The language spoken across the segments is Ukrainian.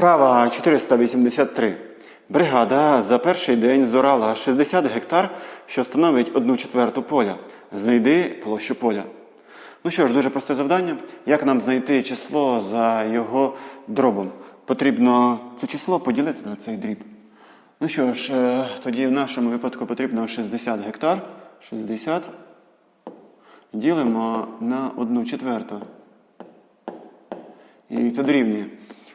Вправа 483. Бригада за перший день зорала 60 гектар, що становить 1 четверту поля. Знайди площу поля. Ну що ж, дуже просте завдання. Як нам знайти число за його дробом? Потрібно це число поділити на цей дріб. Ну що ж, е, тоді в нашому випадку потрібно 60 гектар. 60 ділимо на 1 четверту. І це дорівнює.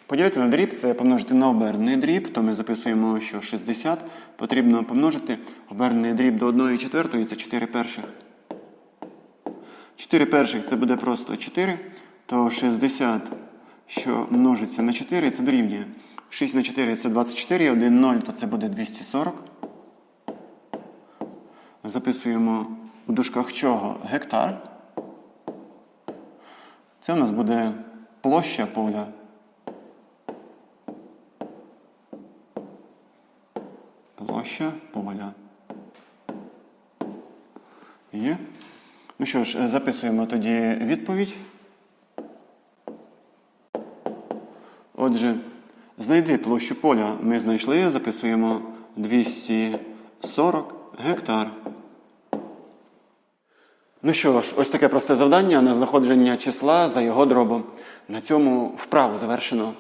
Поділити на дріб це помножити на обернений дріб, то ми записуємо, що 60 потрібно помножити обернений дріб до 1 четвертої, це 4 перших. 4 перших це буде просто 4, то 60, що множиться на 4, це дорівнює. 6 на 4 це 24, 1 0, то це буде 240. Записуємо у дужках чого гектар. Це у нас буде площа поля. Площа поля. Є. Ну що ж, е, записуємо тоді відповідь. Отже, знайди площу поля. Ми знайшли, записуємо 240 гектар. Ну що ж, ось таке просте завдання на знаходження числа за його дробом. На цьому вправу завершено.